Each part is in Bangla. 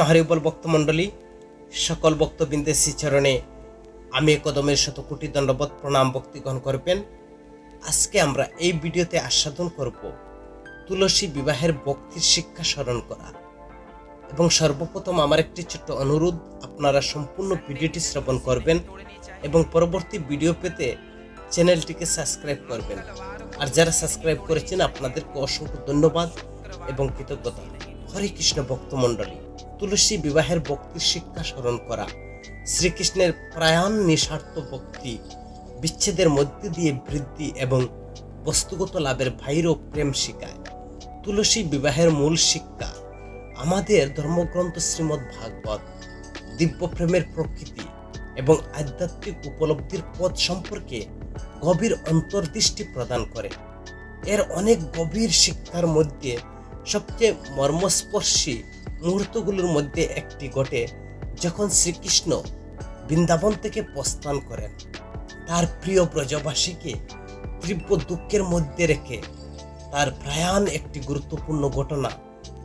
হরিবল ভক্তমণ্ডলী সকল ভক্তবৃন্দের শ্রীচরণে আমি কদমের শত কোটি দণ্ডবত প্রণাম ভক্তি গ্রহণ করবেন। আজকে আমরা এই ভিডিওতে আস্বাদন করব তুলসী বিবাহের ভক্তির শিক্ষা স্মরণ করা। এবং সর্বপ্রথম আমার একটি ছোট্ট অনুরোধ, আপনারা সম্পূর্ণ ভিডিওটি শ্রবণ করবেন এবং পরবর্তী ভিডিও পেতে চ্যানেলটিকে সাবস্ক্রাইব করবেন। আর যারা সাবস্ক্রাইব করেছেন, আপনাদেরকে অসংখ্য ধন্যবাদ এবং কৃতজ্ঞতা। হরে কৃষ্ণ ভক্তমণ্ডলী, তুলসী বিবাহের ভক্তির শিক্ষা স্মরণ করা, শ্রীকৃষ্ণের প্রায়ণ নিঃস্বার্থ ভক্তি, বিচ্ছেদের মধ্যে দিয়ে বৃদ্ধি এবং বস্তুগত লাভের ভাইরও প্রেম শিখায়। তুলসী বিবাহের মূল শিক্ষা, আমাদের ধর্মগ্রন্থ শ্রীমদ্ ভাগবত দিব্য প্রেমের প্রকৃতি এবং আধ্যাত্মিক উপলব্ধির পথ সম্পর্কে গভীর অন্তর্দৃষ্টি প্রদান করে। এর অনেক গভীর শিক্ষার মধ্যে সবচেয়ে মর্মস্পর্শী মুহূর্তগুলোর মধ্যে একটি ঘটে যখন শ্রীকৃষ্ণ বৃন্দাবন থেকে প্রস্থান করেন। তার প্রিয় ব্রজবাসীকে তীব্র দুঃখের মধ্যে রেখে তার প্রয়াণ একটি গুরুত্বপূর্ণ ঘটনা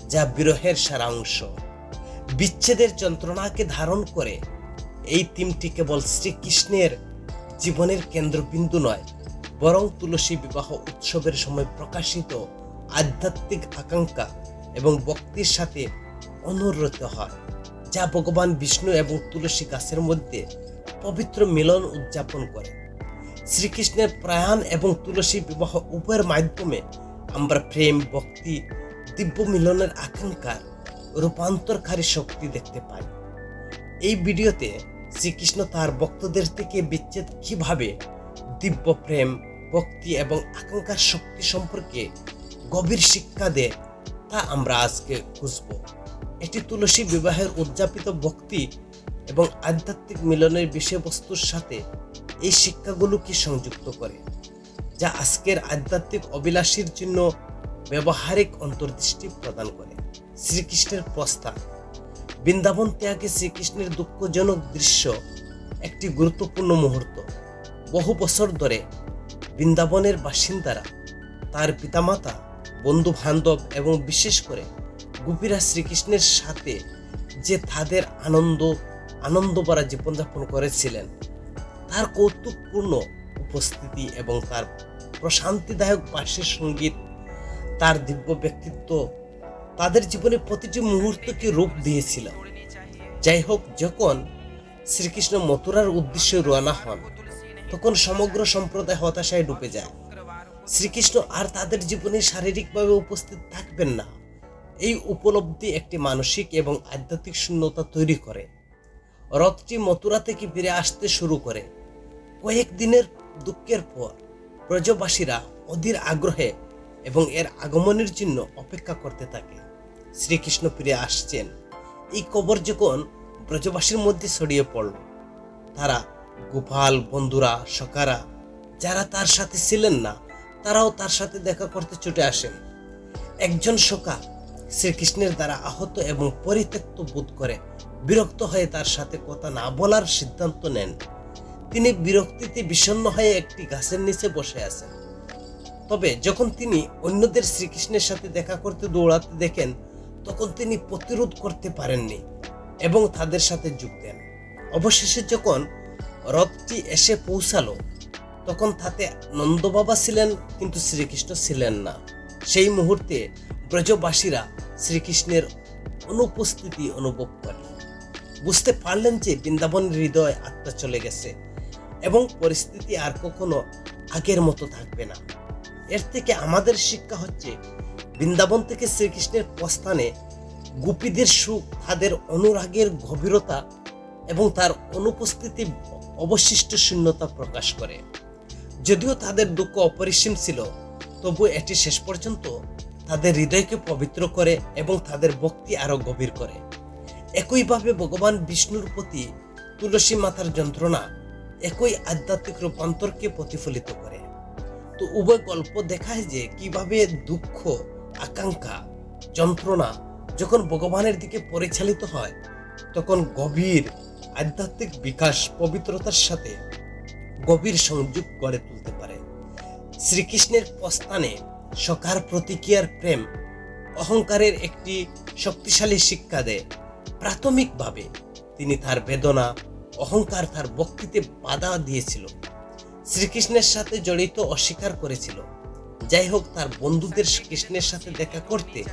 যা বিরহের সারাংশ। বিচ্ছেদের যন্ত্রণাকে ধারণ করে এই থিমটি কেবল শ্রীকৃষ্ণের জীবনের কেন্দ্রবিন্দু নয়, বরং তুলসী বিবাহ উৎসবের সময় প্রকাশিত আধ্যাত্মিক আকাঙ্ক্ষা এবং ভক্তির সাথে অনুরত হয়, যা ভগবান বিষ্ণু এবং তুলসী গাছের মধ্যে পবিত্র মিলন উদযাপন করে। শ্রীকৃষ্ণের প্রয়াণ এবং তুলসী বিবাহ উভয়ের মাধ্যমে আমরা প্রেম, ভক্তি, দিব্য মিলনের আকাঙ্ক্ষার রূপান্তরকারী শক্তি দেখতে পাই। এই ভিডিওতে শ্রীকৃষ্ণ তার ভক্তদের থেকে বিচ্ছেদ কীভাবে দিব্য প্রেম, ভক্তি এবং আকাঙ্ক্ষার শক্তি সম্পর্কে গভীর শিক্ষা দেয়, তা আমরা আজকে খুঁজব। এটি তুলসী বিবাহের উদযাপিত ভক্তি এবং আধ্যাত্মিক মিলনের বিষয়বস্তুর সাথে এই শিক্ষাগুলোকে সংযুক্ত করে, যা আজকের আধ্যাত্মিক অভিলাষীর জন্য ব্যবহারিক অন্তর্দৃষ্টি প্রদান করে? শ্রীকৃষ্ণের প্রস্তাব, বৃন্দাবন ত্যাগে শ্রীকৃষ্ণের দুঃখজনক দৃশ্য একটি গুরুত্বপূর্ণ মুহূর্ত। বহু বছর ধরে বৃন্দাবনের বাসিন্দারা তার পিতামাতা বন্ধু বান্ধব এবং বিশেষ করে গোপীরা শ্রীকৃষ্ণের সাথে যে তাদের আনন্দ আনন্দ ভরা জীবনযাপন করেছিলেন, তার কৌতুকপূর্ণ উপস্থিতি এবং তার প্রশান্তিদায়ক পাশের সংগীত, তার দিব্য ব্যক্তিত্ব, তাদের জীবনে প্রতিটি মুহূর্তকে রূপ দিয়েছিল। যাই হোক যখন শ্রীকৃষ্ণ মথুরার উদ্দেশ্যে রওনা হন, তখন সমগ্র সম্প্রদায় হতাশায় ডুবে যায়। শ্রীকৃষ্ণ আর তাদের জীবনে শারীরিকভাবে উপস্থিত থাকবেন না। এই উপলব্ধি একটি মানসিক এবং আধ্যাত্মিক শূন্যতা তৈরি করে। রথটি মথুরা থেকে ফিরে আসতে শুরু করে। কয়েকদিনের দুঃখের পর ব্রজবাসীরা অধীর আগ্রহে এবং এর আগমনের জন্য অপেক্ষা করতে থাকে। শ্রীকৃষ্ণ ফিরে আসছেন। এই কবর যখন ব্রজবাসীর মধ্যে ছড়িয়ে পড়ল, তারা গোপাল, বন্ধুরা, সকারা, যারা তার সাথে ছিলেন না তারাও তার সাথে দেখা করতে ছুটে আসেন একজন শোকা শ্রীকৃষ্ণের দ্বারা আহত এবং পরিত্যক্ত বোধ করে, বিরক্ত হয়ে তার সাথে কথা না বলার সিদ্ধান্ত নেন। তিনি বিরক্তিতে বিষণ্ণ হয়ে একটি গাছের নিচে বসে আছেন। তবে যখন তিনি অন্যদের শ্রীকৃষ্ণের সাথে দেখা করতে দৌড়াতে দেখেন, তখন তিনি প্রতিরোধ করতে পারেননি এবং তাদের সাথে যোগ দেন। অবশেষে যখন রথটি এসে পৌঁছালো তখন তাতে নন্দবাবা ছিলেন, কিন্তু শ্রীকৃষ্ণ ছিলেন না। সেই মুহূর্তে ব্রজবাসীরা শ্রীকৃষ্ণের অনুপস্থিতি অনুভব করে বুঝতে পারলেন যে বৃন্দাবনের হৃদয় আত্মা চলে গেছে এবং পরিস্থিতি আর কখনো আগের মতো থাকবে না। এর থেকে আমাদের শিক্ষা হচ্ছে, বৃন্দাবন থেকে শ্রীকৃষ্ণের প্রস্থানে গোপীদের সুখ, তাদের অনুরাগের গভীরতা এবং তার অনুপস্থিতি অবশিষ্ট শূন্যতা প্রকাশ করে। যদিও তাদের দুঃখ অপরিসীম ছিল, তবু এটি শেষ পর্যন্ত তাদের হৃদয়কে পবিত্র করে এবং তাদের ভক্তি আরও গভীর করে। একইভাবে ভগবান বিষ্ণুর প্রতি তুলসী মাতার যন্ত্রণা একই আধ্যাত্মিক রূপান্তরকে প্রতিফলিত করে। তো উভয় গল্প দেখায় যে কীভাবে দুঃখ, আকাঙ্ক্ষা, যন্ত্রণা যখন ভগবানের দিকে পরিচালিত হয়, তখন গভীর আধ্যাত্মিক বিকাশ, পবিত্রতার সাথে গভীর সংযোগ গড়ে তুলতে পারে। শ্রীকৃষ্ণের প্রস্থানে সকার প্রতিক্রিয়ার প্রেম অহংকারের একটি শক্তিশালী শিক্ষা দেয়। প্রাথমিকভাবে তিনি তার বেদনা, অহংকার তার বক্তিতে বাধা দিয়েছিল। শ্রীকৃষ্ণের সাথে জড়িত অস্বীকার করেছিল। যাই হোক, তার বন্ধুদের কৃষ্ণের সাথে দেখা করতে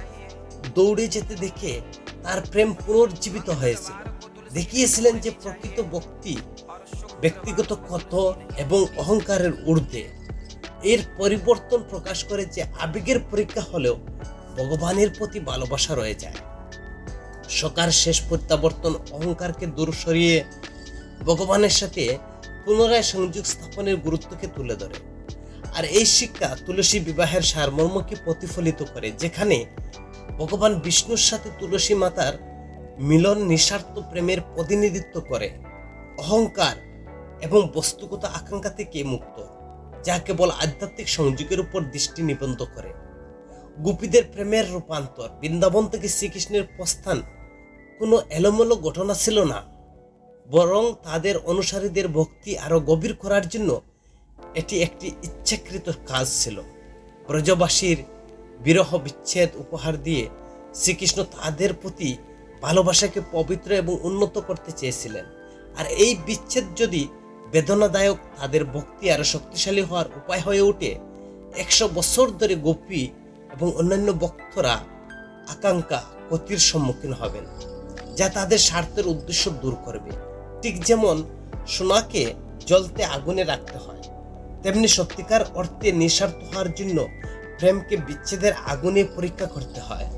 দৌড়ে যেতে দেখে তার প্রেম পুনর্জীবিত হয়েছিল। দেখিয়েছিলেন যে প্রকৃত ভক্তি, ব্যক্তিগত ক্ষত এবং অহংকারের ঊর্ধ্বে। এর পরিবর্তন প্রকাশ করে যে আবেগের পরীক্ষা হলেও ভগবানের প্রতি ভালোবাসা রয়ে যায়। সকার শেষ প্রত্যাবর্তন অহংকারকে দূর সরিয়ে ভগবানের সাথে পুনরায় সংযোগ স্থাপনের গুরুত্বকে তুলে ধরে। আর এই শিক্ষা তুলসী বিবাহের সারমর্মকে প্রতিফলিত করে, যেখানে ভগবান বিষ্ণুর সাথে তুলসী মাতার মিলন নিঃস্বার্থ প্রেমের প্রতিনিধিত্ব করে। অহংকার এবং বস্তুগত আকাঙ্ক্ষা থেকে মুক্ত, যা কেবল আধ্যাত্মিক সংযোগের উপর দৃষ্টি নিবন্ধ করে। গোপীদের প্রেমের রূপান্তর বৃন্দাবন থেকে শ্রীকৃষ্ণের প্রস্থান কোনো এলোমেলো ঘটনা ছিল না, বরং তাদের অনুসারীদের ভক্তি আরও গভীর করার জন্য এটি একটি ইচ্ছাকৃত কাজ ছিল। ব্রজবাসীর বিরহ বিচ্ছেদ উপহার দিয়ে শ্রীকৃষ্ণ তাদের প্রতি ভালোবাসাকে পবিত্র এবং উন্নত করতে চেয়েছিলেন। আর এই বিচ্ছেদ যদি বেদনাদায়ক, তাদের ভক্তি আরও শক্তিশালী হওয়ার উপায় হয়ে ওঠে, একশো বছর ধরে গোপী এবং অন্যান্য ভক্তরা আকাঙ্ক্ষা ক্ষতির সম্মুখীন হবেন, যা তাদের স্বার্থের উদ্দেশ্য দূর করবে। ঠিক যেমন সোনাকে জলতে আগুনে রাখতে হয়, তেমনি সত্যিকার অর্থে নিঃস্বার্থ হওয়ার জন্য প্রেমকে বিচ্ছেদের আগুনে পরীক্ষা করতে হয়।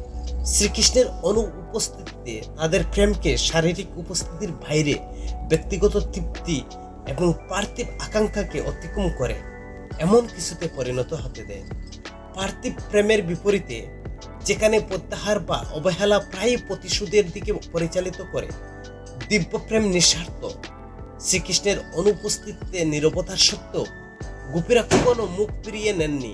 শ্রীকৃষ্ণের অনুপস্থিতিতে তাদের প্রেমকে শারীরিক উপস্থিতির বাইরে ব্যক্তিগত তৃপ্তি এবং পার্থিব আকাঙ্ক্ষাকে অতিক্রম করে, এমন কিছুতে পরিণত হতে দেয়। পার্থিব প্রেমের বিপরীতে, যেখানে প্রত্যাহার বা অবহেলা প্রায় প্রতিশোধের দিকে পরিচালিত করে দিব্য প্রেম নিঃস্বার্থ। শ্রীকৃষ্ণের অনুপস্থিতিতে নিরবতার সত্ত্বেও গোপীরা কখনো মুখ ফিরিয়ে নেননি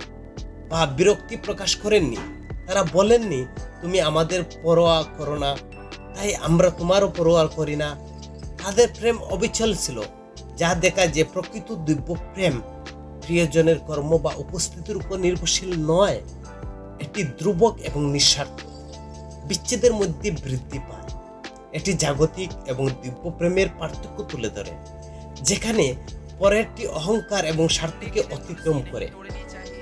বা বিরক্তি প্রকাশ করেননি। তারা বলেননি তুমি আমাদের পরোয়া করো না। তাই আমরা তোমারও পরোয়া করি না। তাদের প্রেম অবিচল ছিল। যা দেখা যে প্রকৃত দিব্য প্রেম। প্রিয়জনের কর্ম বা উপস্থিতির উপর নির্ভরশীল নয়। এটি ধ্রুবক এবং নিঃস্বার্থ। বিচ্ছেদের মধ্যে বৃদ্ধি পায়। এটি জাগতিক এবং দিব্য প্রেমের পার্থক্য তুলে ধরে। যেখানে পরেরটি অহংকার এবং স্বার্থকে অতিক্রম করে।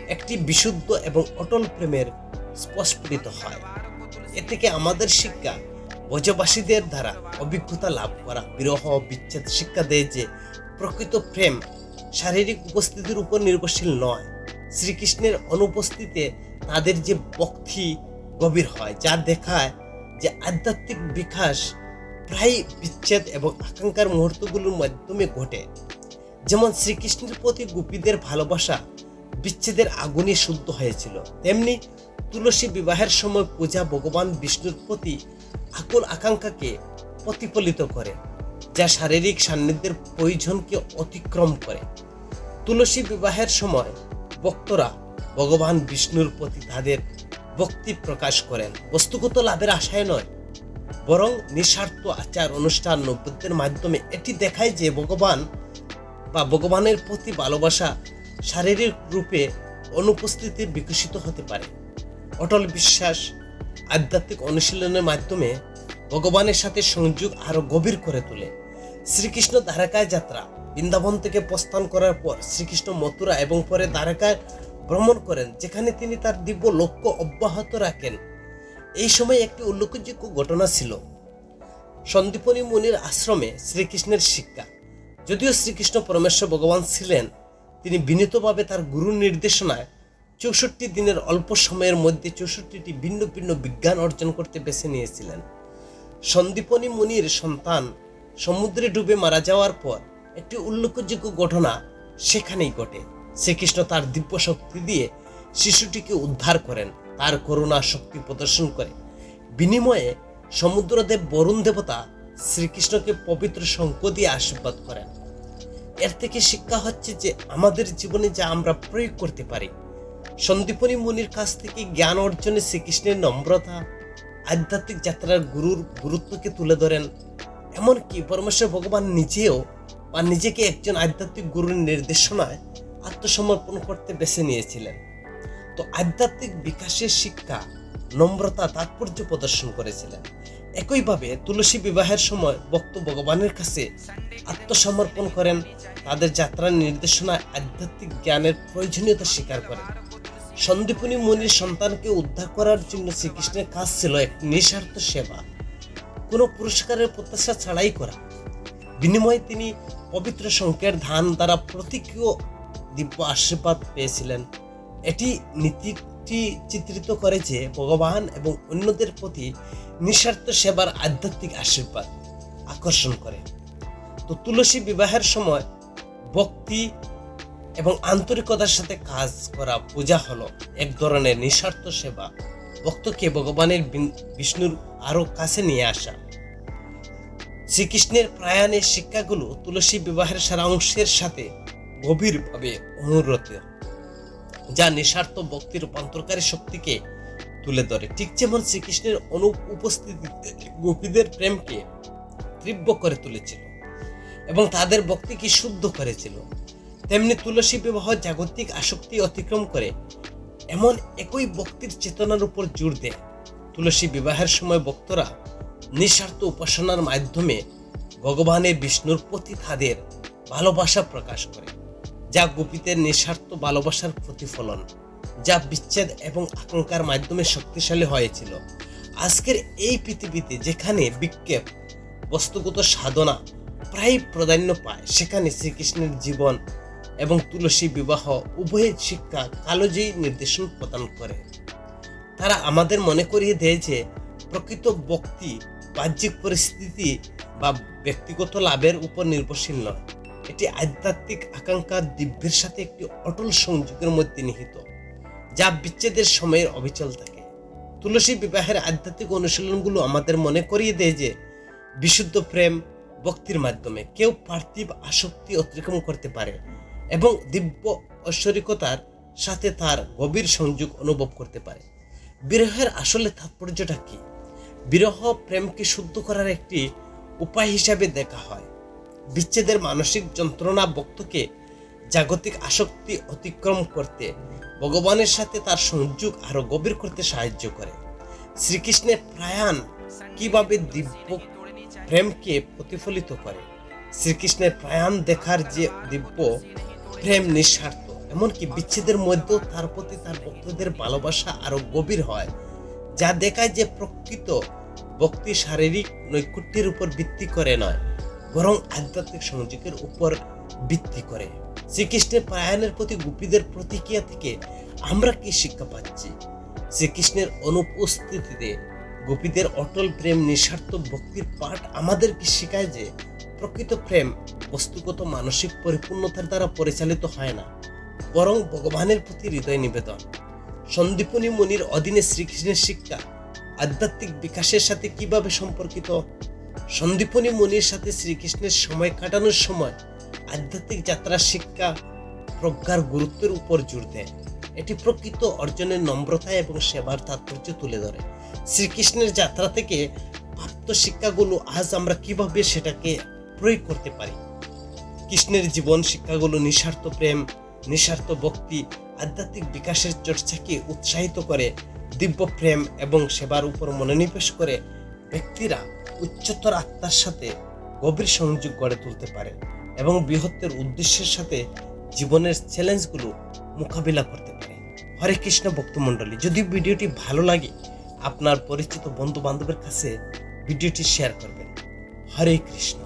একটি বিশুদ্ধ এবং অটল প্রেমের স্পষ্টিত হয়। এ থেকে আমাদের শিক্ষা ব্রজবাসীদের দ্বারা অভিজ্ঞতা লাভ করা। বিরহ, বিচ্ছেদ শিক্ষা দেয় যে প্রকৃত প্রেম শারীরিক উপস্থিতির উপর নির্ভরশীল নয়। শ্রীকৃষ্ণের অনুপস্থিতিতে তাদের যে ভক্তি গভীর হয়, যা দেখায় যে আধ্যাত্মিক বিকাশ প্রায় বিচ্ছেদ এবং আকাঙ্ক্ষার মুহূর্তগুলোর মাধ্যমে ঘটে। যেমন শ্রীকৃষ্ণের প্রতি গোপীদের ভালোবাসা বিচ্ছেদের আগুনে শুদ্ধ হয়েছিল। তেমনি তুলসী বিবাহের সময় পূজা ভগবান বিষ্ণুর প্রতি আকুল আকাঙ্ক্ষাকে প্রতিফলিত করে, যা শারীরিক সান্নিধ্যের প্রয়োজনকে অতিক্রম করে। তুলসী বিবাহের সময় ভক্তরা ভগবান বিষ্ণুর প্রতি তাদের ভক্তি প্রকাশ করেন। বস্তুগত লাভের আশায় নয়, বরং নিঃস্বার্থ আচার অনুষ্ঠান নৈবেদ্যের মাধ্যমে এটি দেখায় যে ভগবান বা ভগবানের প্রতি ভালোবাসা শারীরিক রূপে অনুপস্থিতি বিকশিত হতে পারে। অটল বিশ্বাস আধ্যাত্মিক অনুশীলনের মাধ্যমে ভগবানের সাথে সংযোগ আরও গভীর করে তোলে। শ্রীকৃষ্ণ দ্বারকায় যাত্রা, বৃন্দাবন থেকে প্রস্থান করার পর শ্রীকৃষ্ণ মথুরা এবং পরে দ্বারকায় ভ্রমণ করেন, যেখানে তিনি তার দিব্য লক্ষ্য অব্যাহত রাখেন। এই সময় একটি উল্লেখযোগ্য ঘটনা ছিল। সন্দীপনী মুনির আশ্রমে শ্রীকৃষ্ণের শিক্ষা। যদিও শ্রীকৃষ্ণ পরমেশ্বর ভগবান ছিলেন তিনি বিনীতভাবে তার গুরুর নির্দেশনায় চৌষট্টি দিনের অল্প সময়ের মধ্যে চৌষট্টিটি ভিন্ন ভিন্ন বিজ্ঞান অর্জন করতে বেছে নিয়েছিলেন। সন্দীপনী মুনির সন্তান সমুদ্রে ডুবে মারা যাওয়ার পর একটি উল্লেখযোগ্য ঘটনা সেখানেই ঘটে। শ্রীকৃষ্ণ তার দিব্য শক্তি দিয়ে শিশুটিকে উদ্ধার করেন, তার করুণা শক্তি প্রদর্শন করে। বিনিময়ে সমুদ্রদেব বরুণ দেবতা শ্রীকৃষ্ণকে পবিত্র শঙ্খ দিয়ে আশীর্বাদ করেন। এর থেকে শিক্ষা হচ্ছে যে আমাদের জীবনে যা আমরা প্রয়োগ করতে পারি। সন্দীপনী মুনির কাছ থেকে জ্ঞান অর্জনে শ্রীকৃষ্ণের নম্রতা, আধ্যাত্মিক যাত্রার গুরুর গুরুত্বকে তুলে ধরেন। এমনকি পরমেশ্বর ভগবান নিজেও বা নিজেকে একজন আধ্যাত্মিক গুরুর নির্দেশনায় আত্মসমর্পণ করতে বেছে নিয়েছিলেন। তো আধ্যাত্মিক বিকাশের শিক্ষা, নম্রতা, তাৎপর্য প্রদর্শন করেছিলেন। একইভাবে তুলসী বিবাহের সময় ভক্ত ভগবানের কাছে আত্মসমর্পণ করেন, তাদের যাত্রার নির্দেশনায় আধ্যাত্মিক জ্ঞানের প্রয়োজনীয়তা স্বীকার করেন। সন্দীপনী মুনির সন্তানকে উদ্ধার করার জন্য শ্রীকৃষ্ণের কাজ ছিল এক নিঃস্বার্থ সেবা। কোনো পুরস্কারের প্রত্যাশা ছাড়াই করা। বিনিময়ে তিনি পবিত্র সংকের ধান দ্বারা প্রতীকীয় দিব্য আশীর্বাদ পেয়েছিলেন। এটি নীতিটি চিত্রিত করে যে ভগবান এবং অন্যদের প্রতি নিঃস্বার্থ সেবার আধ্যাত্মিক আশীর্বাদ আকর্ষণ করে। তো তুলসী বিবাহের সময় ভক্তি এবং আন্তরিকতার সাথে কাজ করা পূজা হলো এক ধরনের নিঃস্বার্থ সেবা। ভক্তকে ভগবানের বিষ্ণুর আরও কাছে নিয়ে আসা। শ্রীকৃষ্ণের প্রয়াণের শিক্ষাগুলো তুলসী বিবাহের সারা অংশের সাথে গভীরভাবে অনুরত যা নিঃস্বার্থ ভক্তির রূপান্তরকারী শক্তিকে তুলে ধরে। ঠিক যেমন শ্রীকৃষ্ণের অনু উপস্থিতিতে গোপীদের প্রেমকে তীব্র করে তুলেছিল এবং তাদের ভক্তিকে শুদ্ধ করেছিল, তেমনি তুলসী বিবাহ জাগতিক আসক্তি অতিক্রম করে এমন একই ভক্তির চেতনার উপর জোর দেয়। তুলসী বিবাহের সময় ভক্তরা নিঃস্বার্থ উপাসনার মাধ্যমে ভগবানের বিষ্ণুর প্রতি তাদের ভালোবাসা প্রকাশ করে। যা গোপীদের নিঃস্বার্থ ভালোবাসার প্রতিফলন, যা বিচ্ছেদ এবং আকাঙ্ক্ষার মাধ্যমে শক্তিশালী হয়েছিল। আজকের এই পৃথিবীতে যেখানে বিক্ষেপ, বস্তুগত সাধনা প্রায় প্রাধান্য পায়, সেখানে শ্রীকৃষ্ণের জীবন এবং তুলসী বিবাহ উভয়ের শিক্ষা কালোজয়ী নির্দেশন প্রদান করে। তারা আমাদের মনে করিয়ে দেয় যে, প্রকৃত ভক্তি বাহ্যিক পরিস্থিতি বা ব্যক্তিগত লাভের উপর নির্ভরশীল নয়। এটি আধ্যাত্মিক আকাঙ্ক্ষা দিব্যের সাথে একটি অটল সংযোগের মধ্যে নিহিত, যা বিচ্ছেদের সময়ের অবিচল থাকে। তুলসী বিবাহের আধ্যাত্মিক অনুশীলনগুলো আমাদের মনে করিয়ে দেয় যে, বিশুদ্ধ প্রেম ভক্তির মাধ্যমে কেউ পার্থিব আসক্তি অতিক্রম করতে পারে এবং দিব্য ঐশ্বরিকতার সাথে তার গভীর সংযোগ অনুভব করতে পারে। বিরহের আসলে তাৎপর্যটা কি? বিরহ প্রেমকে শুদ্ধ করার একটি উপায় হিসাবে দেখা হয়। বিচ্ছেদের মানসিক যন্ত্রণা ভক্তকে জাগতিক আসক্তি অতিক্রম করতে, ভগবানের সাথে তার সংযোগ আরও গভীর করতে সাহায্য করে। শ্রীকৃষ্ণের প্রয়াণ কীভাবে দিব্য প্রেমকে প্রতিফলিত করে? শ্রীকৃষ্ণের প্রয়াণ দেখার যে দিব্য প্রেম নিঃস্বার্থ, এমনকি বিচ্ছেদের মধ্যেও তার প্রতি তার ভক্তদের ভালোবাসা আরও গভীর হয়, যা দেখায় যে প্রকৃত ভক্তি শারীরিক নৈকুট্যের উপর ভিত্তি করে নয়। বরং আধ্যাত্মিক সংযোগের উপর ভিত্তি করে। শ্রীকৃষ্ণের প্রয়াণের প্রতি গোপীদের প্রতিক্রিয়া থেকে আমরা কি শিক্ষা পাচ্ছি? শ্রীকৃষ্ণের অনুপস্থিতিতে গোপীদের অটল প্রেম, নিঃস্বার্থ ভক্তির পাঠ আমাদেরকে শেখায় যে প্রকৃত প্রেম বস্তুগত মানসিক পরিপূর্ণতার দ্বারা পরিচালিত হয় না, বরং ভগবানের প্রতি হৃদয় নিবেদন। সন্দীপনী মুনির অধীনে শ্রীকৃষ্ণের শিক্ষা আধ্যাত্মিক বিকাশের সাথে কীভাবে সম্পর্কিত? সন্দীপনী মুনির সাথে শ্রীকৃষ্ণের সময় কাটানোর সময় আধ্যাত্মিক যাত্রার শিক্ষা প্রজ্ঞার গুরুত্বের উপর জোর দেয়। এটি প্রকৃত অর্জনের নম্রতা এবং সেবার তাৎপর্য তুলে ধরে। শ্রীকৃষ্ণের যাত্রা থেকে প্রাপ্ত শিক্ষাগুলো আজ আমরা কীভাবে সেটাকে প্রয়োগ করতে পারি? কৃষ্ণের জীবন শিক্ষাগুলো নিঃস্বার্থ প্রেম, নিঃস্বার্থ ভক্তি, আধ্যাত্মিক বিকাশের চর্চাকে উৎসাহিত করে, দিব্য প্রেম এবং সেবার উপর মনোনিবেশ করে ব্যক্তিরা উচ্চতর আত্মার সাথে গভীর সংযোগ গড়ে তুলতে পারে এবং বৃহত্তর উদ্দেশ্যের সাথে জীবনের চ্যালেঞ্জগুলো মোকাবিলা করতে পারে। হরে কৃষ্ণ ভক্তমণ্ডলী যদি ভিডিওটি ভালো লাগে, আপনার পরিচিত বন্ধু বান্ধবের কাছে ভিডিওটি শেয়ার করবেন। হরে কৃষ্ণ।